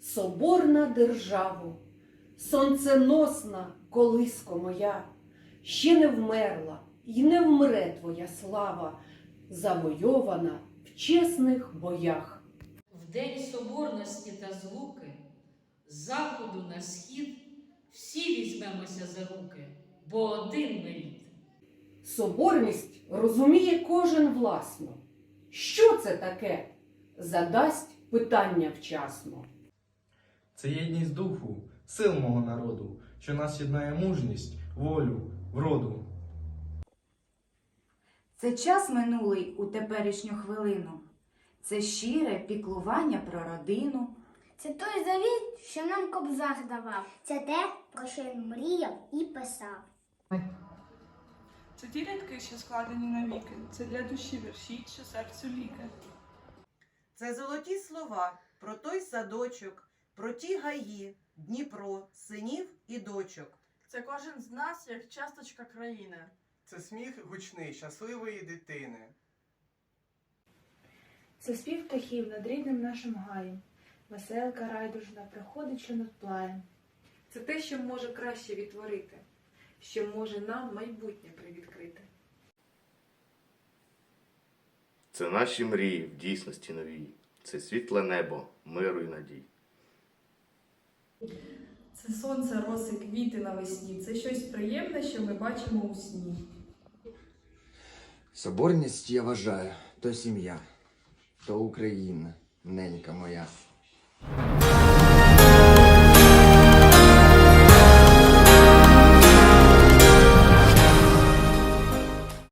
соборна державу, сонценосна колиско моя, ще не вмерла і не вмре твоя слава, завойована в чесних боях. В день соборності та злуки, з заходу на схід, всі візьмемося за руки, бо один ми рід. Соборність розуміє кожен власно. Що це таке? Задасть питання вчасно. Це єдність духу, сил мого народу, що нас єднає мужність, волю, вроду. Це час минулий у теперішню хвилину. Це щире піклування про родину. Це той завіт, що нам кобзар давав. Це те, про що він мріяв і писав. Це ті рядки, що складені навіки. Це для душі вірші, що серцю ліки. Це золоті слова про той садочок, про ті гаї, Дніпро, синів і дочок. Це кожен з нас як часточка країни. Це сміх гучний, щасливої дитини. Це спів птахів над рідним нашим гаєм. Веселка райдужна приходить, що над плаєм. Це те, що може краще відтворити, що може нам майбутнє привідкрити. Це наші мрії в дійсності новій. Це світле небо, миру й надій. Це сонце, роси, квіти навесні. Це щось приємне, що ми бачимо у сні. Соборність я вважаю, то сім'я, то Україна, ненька моя.